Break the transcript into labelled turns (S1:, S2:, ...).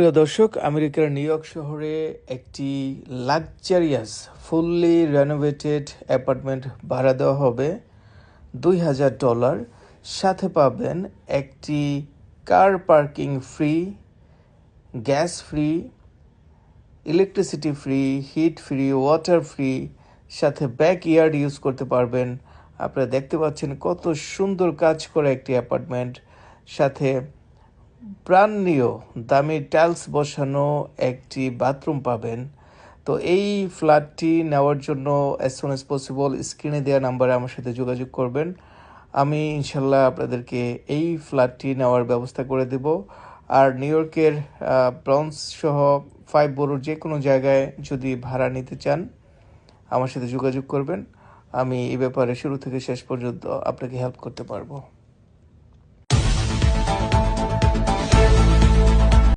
S1: প্রিয় দর্শক, আমেরিকার নিউ ইয়র্ক শহরে একটি লাক্সারিয়াস, ফুললি রেনোভেটেড অ্যাপার্টমেন্ট ভাড়া দেওয়া হবে দুই হাজার ডলার। সাথে পাবেন একটি car parking free, gas free, electricity free, heat free, water free, সাথে ব্যাক ইয়ার্ড ইউজ করতে পারবেন। আপনারা দেখতে পাচ্ছেন কত সুন্দর কাজ করা একটি অ্যাপার্টমেন্ট। সাথে নিউ দামি টাইলস বসানো একটি বাথরুম পাবেন। তো এই ফ্ল্যাটটি নেওয়ার জন্য অ্যাজ সুন অ্যাজ পসিবল স্ক্রিনে দেওয়া নাম্বারে আমার সাথে যোগাযোগ করবেন। আমি ইনশাল্লাহ আপনাদেরকে এই ফ্ল্যাটটি নেওয়ার ব্যবস্থা করে দেব। আর নিউ ইয়র্কের ব্রন্স সহ ফাইভ বড়োর যে কোনো জায়গায় যদি ভাড়া নিতে চান, আমার সাথে যোগাযোগ করবেন। আমি এই ব্যাপারে শুরু থেকে শেষ পর্যন্ত আপনাকে হেল্প করতে পারব।